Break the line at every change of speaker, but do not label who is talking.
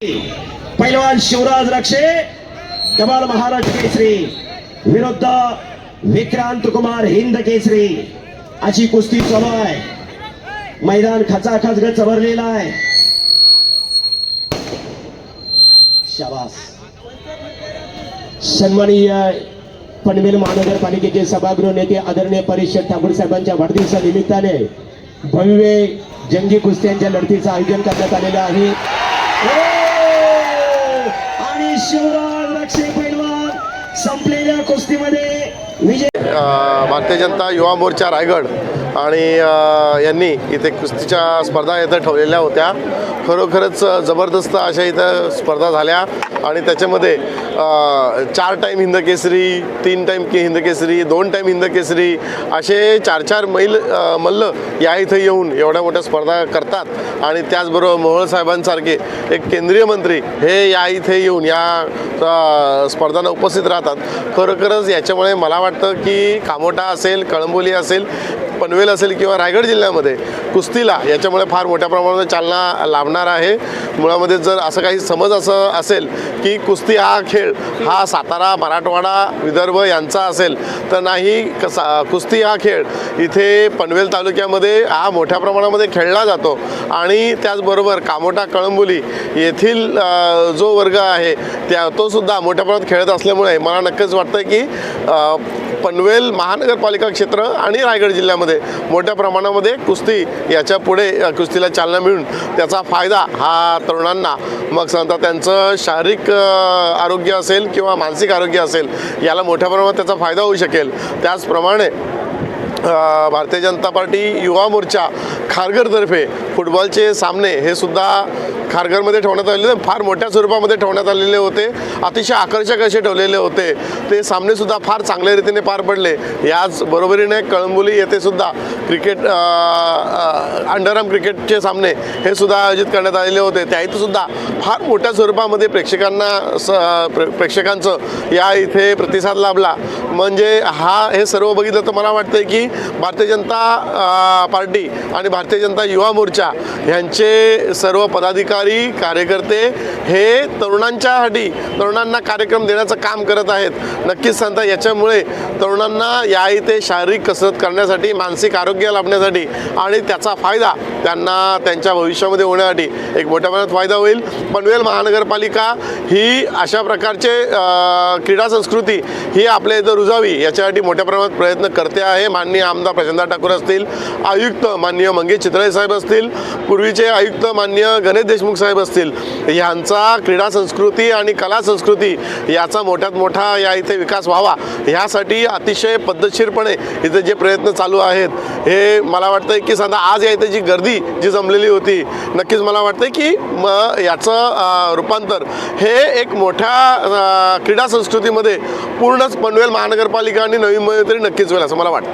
पैलवान शिवराज रक्षे कमाल महाराज केसरी विरुद्ध विक्रांत कुमार हिंद केसरी. अशी कुस्ती चालू आहे. मैदान खचाखच गच भरलेला आहे. शाबास. सन्माननीय पनवेल महानगरपालिकेचे सभागृह नेते आदरणीय परिषद ठाकूर साहेबांच्या वाढदिवसा निमित्ताने भव्य जंगी कुस्त्यांच्या लढतीचं आयोजन करण्यात आलेलं आहे. शिवराज रक्षे पैलवान संपलेल्या कुस्तीमध्ये विजय
भारतीय जनता युवा मोर्चा रायगड. आणि यांनी इथे कुस्तीच्या स्पर्धा इथं ठेवलेल्या होत्या. खरोखरच जबरदस्त अशा इथं स्पर्धा झाल्या. आणि त्याच्यामध्ये चार टाईम हिंद केसरी तीन टाईम के हिंद केसरी दोन टाईम हिंद केसरी असे चार चार मैल मल्ल या इथं येऊन एवढ्या मोठ्या स्पर्धा करतात. आणि त्याचबरोबर मोहोळ साहेबांसारखे एक केंद्रीय मंत्री हे या इथे येऊन या स्पर्धांना उपस्थित राहतात. खरोखरच याच्यामुळे मला वाटतं की कामोटा असेल कळंबोली असेल पनवेल असेल किंवा रायगड जिल्ह्यामध्ये कुस्तीला याच्यामुळे फार मोठ्या प्रमाणात चालना लाभणार आहे. मुळामध्ये जर असं काही समज असं असेल की कुस्ती हा खेळ हा सातारा मराठवाडा विदर्भ यांचा असेल तर नाही कसा कुस्ती हा खेळ इथे पनवेल तालुक्यामध्ये हा मोठ्या प्रमाणामध्ये खेळला जातो. आणि त्याचबरोबर कामोटा कळंबोली येथील जो वर्ग आहे त्या तो सुद्धा मोठ्या प्रमाणात खेळत असल्यामुळे मला नक्कीच वाटतं की पनवेल महानगरपालिका क्षेत्र आणि रायगड जिल्ह्यामध्ये मोठ्या प्रमाणामध्ये कुस्ती याच्यापुढे कुस्तीला चालना मिळून त्याचा फायदा हा तरुणांना. मग सांगता त्यांचं शारीरिक आरोग्य असेल किंवा मानसिक आरोग्य असेल याला मोठ्या प्रमाणात त्याचा फायदा होऊ शकेल. त्याचप्रमाणे भारतीय जनता पार्टी युवा मोर्चा खारघरतर्फे फुटबॉलचे सामने हे सुद्धा खारघरमध्ये ठेवण्यात आलेले फार मोठ्या स्वरूपामध्ये ठेवण्यात आलेले होते. अतिशय आकर्षक असे ठेवलेले होते. ते सामनेसुद्धा फार चांगल्या रीतीने पार पडले. याच बरोबरीने कळंबोली येथे सुद्धा क्रिकेट अंडरआर्म क्रिकेटचे सामने हे सुद्धा आयोजित करण्यात आलेले होते. त्या इथं सुद्धा फार मोठ्या स्वरूपामध्ये प्रेक्षकांना स प्रेक्षकांचं या इथे प्रतिसाद लाभला. म्हणजे हा हे सर्व बघितलं तर मला वाटतं की भारतीय जनता पार्टी आणि भारतीय जनता युवा मोर्चा ह्यांचे सर्व पदाधिकारी कार्यकर्ते हे तरुणांच्यासाठी तरुणांना कार्यक्रम देण्याचं काम करत आहेत. नक्कीच सांगता याच्यामुळे तरुणांना या इथे शारीरिक कसरत करण्यासाठी मानसिक आरोग्य लाभण्यासाठी आणि त्याचा फायदा त्यांना त्यांच्या भविष्यामध्ये होण्यासाठी एक मोठ्या प्रमाणात फायदा होईल. पनवेल महानगरपालिका ही अशा प्रकारचे क्रीडा संस्कृती ही आपल्या इथं रुजावी याच्यासाठी मोठ्या प्रमाणात प्रयत्न करते आहे. माननीय आमदार प्रचंदा ठाकूर असतील आयुक्त माननीय मंगेश चितळे साहेब असतील पूर्वीचे आयुक्त मान्य गणेश देशमुख साहेब असतील ह्यांचा क्रीडा संस्कृती आणि कला संस्कृती याचा मोठ्यात मोठा या इथे विकास व्हावा ह्यासाठी अतिशय पद्धतशीरपणे इथे जे प्रयत्न चालू आहेत हे मला वाटतं की सध्या आज या इथे जी गर्दी जी जमलेली होती नक्कीच मला वाटतं की म याचं रूपांतर हे एक मोठ्या क्रीडा संस्कृतीमध्ये पूर्णच पनवेल महानगरपालिका आणि नवी मुंबई तरी नक्कीच होईल असं मला वाटतं